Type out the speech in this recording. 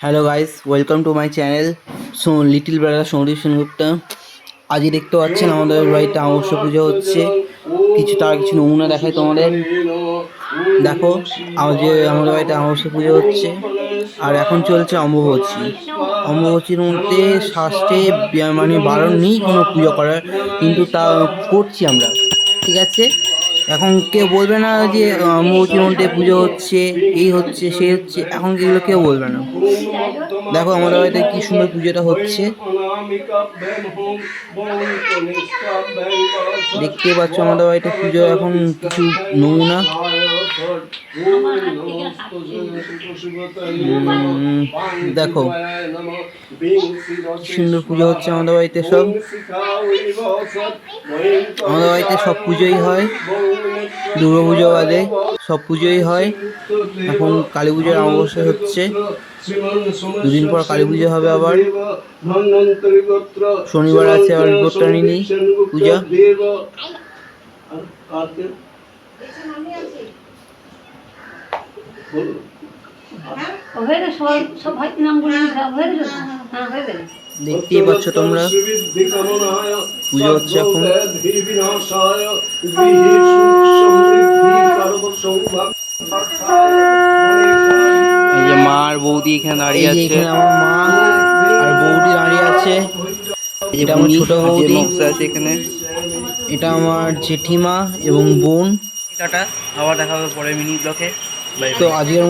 Hello guys welcome to my channel so little brother Sourip Sengupta আজই দেখতে পাচ্ছেন আমাদের বাড়িতে অমাবস্যা পুজো হচ্ছে। কিছু তার কিছু নমুনা দেখায় তোমাদের। দেখো আজ আমাদের বাড়িতে অমাবস্যা পুজো হচ্ছে। আর এখন চলছে অম্বুবচী। অম্বুবচীর মধ্যে শাস্ত্রে বি- মানে বারণ নেই কোনো পুজো করার। কিন্তু তা করছি আমরা। ঠিক আছে? এখন কেউ বলবে না যে অম্বুবচীর মধ্যে পুজো হচ্ছে, এই হচ্ছে, সে হচ্ছে, এখন এগুলো কেউ বলবে না। দেখো আমাদের বাড়িতে কি সুন্দর পুজোটা হচ্ছে। দেখতে পাচ্ছ আমাদের বাড়িতে পুজো এখন কিছু নমুনা। দেখো সুন্দর পুজো হচ্ছে আমাদের বাড়িতে সব। আমাদের বাড়িতে সব পুজোই হয়। দুর্গা পুজো বাদে সব পুজোই হয়। এখন কালী পুজোর অমাবস্যা হচ্ছে। দুদিন পর কালী পুজো হবে আবার। শনিবার আছে আবার বিপত্তারিণী পূজা। হয়ে গেছে, সবাই সব ভাই নামগুলো সব হয়ে গেছে। হ্যাঁ হয়ে গেছে। দেখতেই পাচ্ছ তোমরা। পুজো হচ্ছে এখন। এই যে মা আর বৌদি এখানে দাঁড়িয়ে আছে। আমার মা আর বৌদি দাঁড়িয়ে আছে। এটা আমার ছোট বৌদি। আছে এখানে। এটা আমার জেঠিমা এবং বোন। টাটা আবার দেখা হবে পরে মিনি ব্লকে। তো আজকের মতো